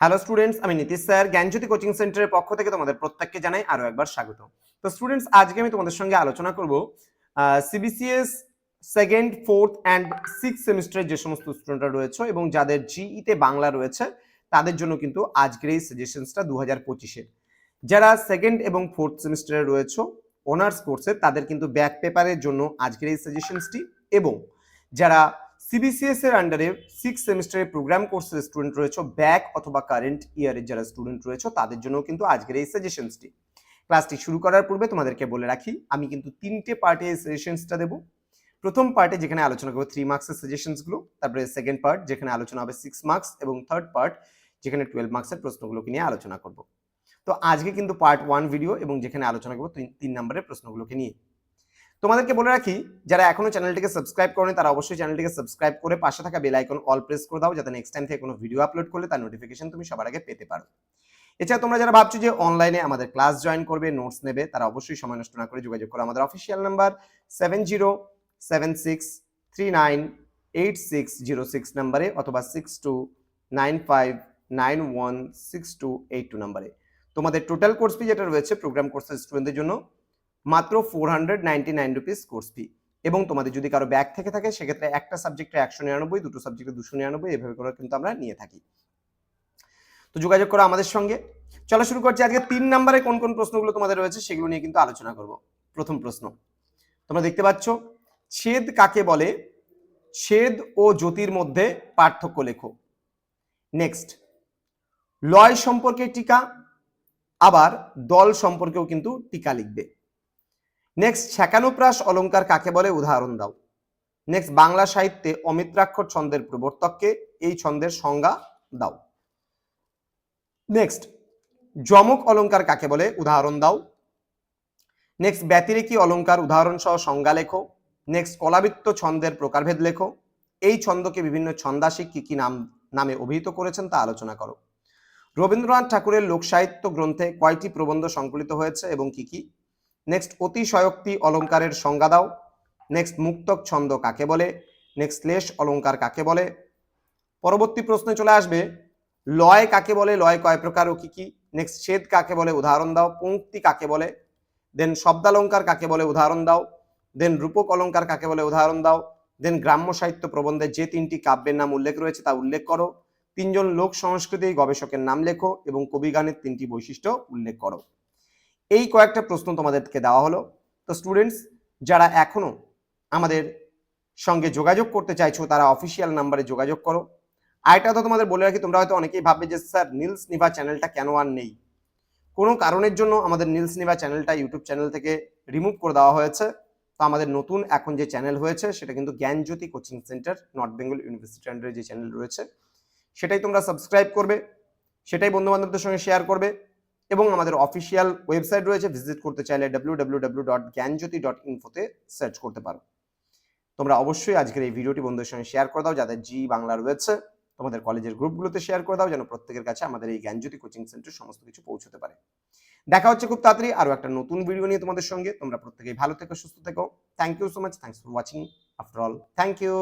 Hello students আমি Nitish sir. জ্ঞানজ্যোতি coaching সেন্টারের পক্ষ থেকে তোমাদের প্রত্যেককে জানাই আরও একবার স্বাগত। তো স্টুডেন্টস আজকে আমি তোমাদের সঙ্গে আলোচনা করব CBCS second fourth and six সেমিস্টারের যে সমস্ত স্টুডেন্টরা রয়েছে এবং যাদের জিইতে বাংলা রয়েছে, তাদের জন্য কিন্তু আজকের এই সাজেশনসটা দু হাজার পঁচিশের যারা সেকেন্ড এবং ফোর্থ সেমিস্টারে রয়েছে অনার্স কোর্সে তাদের কিন্তু ব্যাক পেপারের জন্য আজকের এই সাজেশনসটি এবং যারা সিবিসিএস এর আন্ডারে সিক্স সেমিস্টারের প্রোগ্রাম কোর্সের স্টুডেন্ট রয়েছে ব্যাক অথবা কারেন্ট ইয়ারের যারা স্টুডেন্ট রয়েছে, তাদের জন্য কিন্তু আজকের এই সাজেশনসটি ক্লাসটি শুরু করার পূর্বে তোমাদেরকে বলে রাখি, আমি কিন্তু তিনটে পার্টে এই সাজেশনসটা দেবো। প্রথম পার্টে যেখানে আলোচনা করব থ্রি মার্কসের সাজেশনসগুলো তারপরে সেকেন্ড পার্ট যেখানে আলোচনা হবে সিক্স মার্কস এবং থার্ড পার্ট যেখানে টুয়েলভ মার্কসের প্রশ্নগুলোকে নিয়ে আলোচনা করব। তো আজকে কিন্তু পার্ট ওয়ান ভিডিও এবং যেখানে আলোচনা করব তিন- নম্বরের প্রশ্নগুলোকে নিয়ে। তোমাদেরকে বলে রাখি, যারা এখনও চ্যানেলটিকে সাবস্ক্রাইব করেনি, তারা অবশ্যই চ্যানেলটিকে সাবস্ক্রাইব করে পাশে থাকা বেল আইকন অল প্রেস করে দাও, যাতে নেক্সট টাইম থেকে কোনো ভিডিও আপলোড করলে তার নোটিফিকেশন তুমি সবার আগে পেতে পারো। এছাড়া তোমরা যারা ভাবছ যে অনলাইনে আমাদের ক্লাস জয়েন করবে নোটস নেবে, তারা অবশ্যই সময় নষ্ট না করে যোগাযোগ করো। আমাদের official number seven zero seven six three nine eight six zero six নাম্বারে অথবা six two nine five nine one six two eight two নাম্বারে তোমাদের টোটাল কোর্স ফি যেটা রয়েছে প্রোগ্রাম কোর্সের স্টুডেন্টদের জন্য মাত্র four hundred ninety nine rupees course fee এবং তোমাদের যদি কারও ব্যাক থেকে থাকে, সেক্ষেত্রে একটা সাবজেক্টে একশো নিরানব্বই, দুটো সাবজেক্টে দুশো নিরানব্বই, এভাবে করে কিন্তু আমরা নিয়ে থাকি। তো যোগাযোগ করো আমাদের সঙ্গে। চলো শুরু করছি আজকে তিন নম্বরে কোন কোন প্রশ্নগুলো তোমাদের রয়েছে, সেগুলো নিয়ে কিন্তু আলোচনা করব। প্রথম প্রশ্ন। তোমরা দেখতে পাচ্ছ, ছেদ কাকে বলে? ছেদ ও জ্যোতির মধ্যে পার্থক্য লেখো। নেক্সট লয় সম্পর্কে টিকা, আবার দল সম্পর্কেও কিন্তু টিকা লিখবে। নেক্সট ছ্যাকানুপ্রাস অলঙ্কার কাকে বলে? উদাহরণ দাও। নেক্সট বাংলা সাহিত্যে অমিত্রাক্ষর ছন্দের প্রবর্তককে এই ছন্দের সংজ্ঞা দাও। নেক্সট যমক অলঙ্কার কাকে বলে? উদাহরণ দাও। নেক্সট ব্যতিরেকি অলঙ্কার উদাহরণ সহ সংজ্ঞা লেখো। নেক্সট কলাবৃত্ত ছন্দের প্রকারভেদ লেখো। এই ছন্দকে বিভিন্ন ছন্দাসিক কি কি নাম, নামে অভিহিত করেছেন তা আলোচনা করো। রবীন্দ্রনাথ ঠাকুরের লোকসাহিত্য গ্রন্থে কয়টি প্রবন্ধ সংকলিত হয়েছে এবং কি কি? নেক্সট অতিশয়োক্তি অলংকারের সংজ্ঞা দাও। নেক্সট মুক্তক ছন্দ কাকে বলে? নেক্সট লেশ অলঙ্কার কাকে বলে? পরবর্তী প্রশ্নে চলে আসবে, লয় কাকে বলে? লয় কয় প্রকার ও কি কি? নেক্সট ছেদ কাকে বলে? উদাহরণ দাও। পঙ্ক্তি কাকে বলে? দেন শব্দালঙ্কার কাকে বলে? উদাহরণ দাও। দেন রূপক অলঙ্কার কাকে বলে? উদাহরণ দাও। দেন গ্রাম্য সাহিত্য প্রবন্ধে যে তিনটি কাব্যের নাম উল্লেখ রয়েছে তা উল্লেখ করো। তিনজন লোক সংস্কৃতি গবেষকের নাম লেখো এবং কবিগানের তিনটি বৈশিষ্ট্য উল্লেখ করো। এই কয়েকটা প্রশ্ন তোমাদেরকে দেওয়া হলো। তো স্টুডেন্টস যারা এখনও আমাদের সঙ্গে যোগাযোগ করতে চাইছো, তারা অফিসিয়াল নাম্বারে যোগাযোগ করো। আরেকটা তো তোমাদের বলে রাখি, তোমরা হয়তো অনেকেই ভাববে যে, স্যার, নীলস নিভা চ্যানেলটা কেন আর নেই? কোনো কারণের জন্য আমাদের নীলস নিভা চ্যানেলটা ইউটিউব চ্যানেল থেকে রিমুভ করে দেওয়া হয়েছে। তো আমাদের নতুন এখন যে চ্যানেল হয়েছে, সেটা কিন্তু Gyanjyoti coaching centre, North Bengal university আন্ডারে যে চ্যানেল রয়েছে, সেটাই তোমরা সাবস্ক্রাইব করবে, সেটাই বন্ধু বান্ধবদের সঙ্গে শেয়ার করবে। এবং আমাদের অফিসিয়াল ওয়েবসাইট রয়েছে ভিজিট করতে চাইলে W W dot Gyanjyoti dot search করতে পারো। তোমরা অবশ্যই আজকের এই ভিডিওটি বন্ধুদের সঙ্গে শেয়ার করে দাও যাদের জি বাংলা রয়েছে। তোমাদের কলেজের গ্রুপগুলোতে শেয়ার করে দাও, যেন প্রত্যেকের কাছে আমাদের এই জ্ঞানজ্যোতি কোচিং সেন্টার সমস্ত কিছু পৌঁছতে পারে। দেখা হচ্ছে খুব তাড়াতাড়ি আরও একটা নতুন ভিডিও নিয়ে তোমাদের সঙ্গে। তোমরা প্রত্যেকেই ভালো থেকো, সুস্থ থেকো। Thank you so much thanks for watching after all thank you